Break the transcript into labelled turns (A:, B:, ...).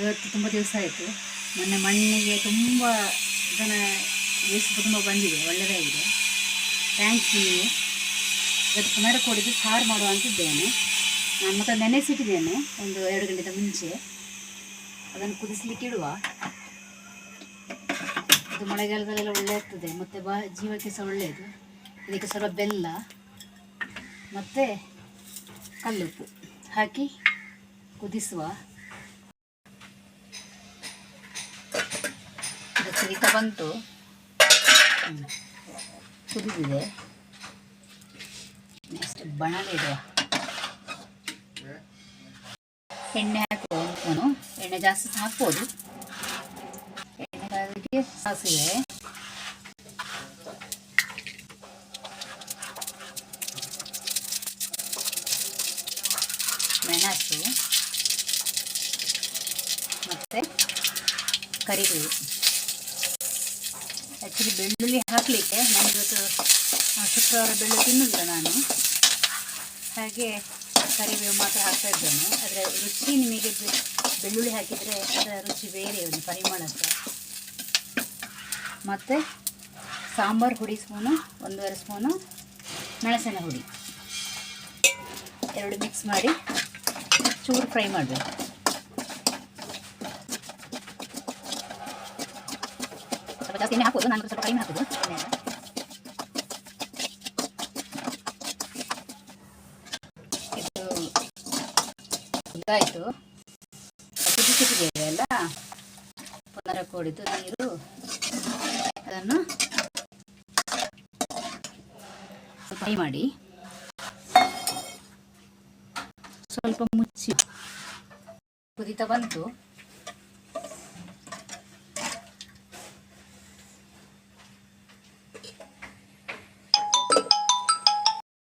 A: ಇವತ್ತು ತುಂಬ ದಿವಸ ಆಯಿತು. ಮೊನ್ನೆ ಮಣ್ಣಿಗೆ ತುಂಬ ಜನ ವೇಸ್ಟ್ ತುಂಬ ಬಂದಿದೆ ಒಳ್ಳೆಯದಾಗಿದೆ ಥ್ಯಾಂಕ್ಸ್ ನೀವು ಇವತ್ತು ಪುನರ್ ಕೊಡಿದ್ದು ಸಾರು ಮಾಡುವ ಅಂತಿದ್ದೇನೆ. ನಾನು ಮತ್ತೆ ನೆನೆಸಿಟ್ಟಿದ್ದೇನೆ ಒಂದು ಎರಡು ಗಂಟೆ ಮುಂಚೆ. ಅದನ್ನು ಕುದಿಸ್ಲಿಕ್ಕೆ ಇಡುವ. ಅದು ಮಳೆಗಾಲದಲ್ಲೆಲ್ಲ ಒಳ್ಳೆ ಆಗ್ತದೆ, ಮತ್ತು ಬಾ, ಜೀವಕ್ಕೆ ಸಹ ಒಳ್ಳೆಯದು. ಇದಕ್ಕೆ ಸ್ವಲ್ಪ ಬೆಲ್ಲ, ಮತ್ತು ಕಲ್ಲುಪ್ಪು ಹಾಕಿ ಕುದಿಸುವ. ಕುದಿತಾ ಬಂತು. ಕುದಿದಿದೆ. ನೆಕ್ಸ್ಟ್ ಬಣಲೆ ಎಣ್ಣೆ ಹಾಕುವ ಒಂದು ಎಣ್ಣೆ ಜಾಸ್ತಿ ಹಾಕ್ಬೋದು. ಎಣ್ಣೆ ಕಾದಿಗೆ ಸಾಸಿವೆ. ಮೆಣಸು. ಮತ್ತೆ ಕರಿಬೇವು. ಆ್ಯಕ್ಚುಲಿ ಬೆಳ್ಳುಳ್ಳಿ ಹಾಕಲಿಕ್ಕೆ ನಾನು ಇವತ್ತು ಶುಕ್ರವಾರ ಬೆಳ್ಳುಳ್ಳಿ ತಿನ್ನಲ್ಲ ನಾನು. ಹಾಗೆ ಕರಿಬೇವು ಮಾತ್ರ ಹಾಕ್ತಾ ಇದ್ದೇನೆ. ಅದರ ರುಚಿ ನಿಮಗೆ ಬೆಳ್ಳುಳ್ಳಿ ಹಾಕಿದರೆ ಅದರ ರುಚಿ ಬೇರೆ, ಒಂದು ಪರಿಮಳ ಸಹ ಮತ್ತು ಸಾಂಬಾರು ಹುಡಿ ಸ್ಪೂನು, ಒಂದೂವರೆ ಸ್ಪೂನು ಮೆಣಸಿನ ಹುಡಿ. ಎರಡು ಮಿಕ್ಸ್ ಮಾಡಿ ಚೂರು ಫ್ರೈ ಮಾಡಬೇಕು. ಜಾಸ್ತಿ ಎಣ್ಣೆ ಹಾಕೋದು ನಾನು ಸ್ವಲ್ಪ ಕಡಿಮೆ ಹಾಕೋದು ಎಣ್ಣೆ ಎಲ್ಲ. ಇದು ಇದಾಯಿತು. ಕುದಿಸಿಟ್ಟಿದ್ದೇವೆ ಅಲ್ಲ ಪುನರ ಕೂಡಿದ್ದು ನೀರು, ಅದನ್ನು ಫ್ರೈ ಮಾಡಿ. ಸ್ವಲ್ಪ ಮುಚ್ಚಿ. ಕುದಿತಾ ಬಂತು.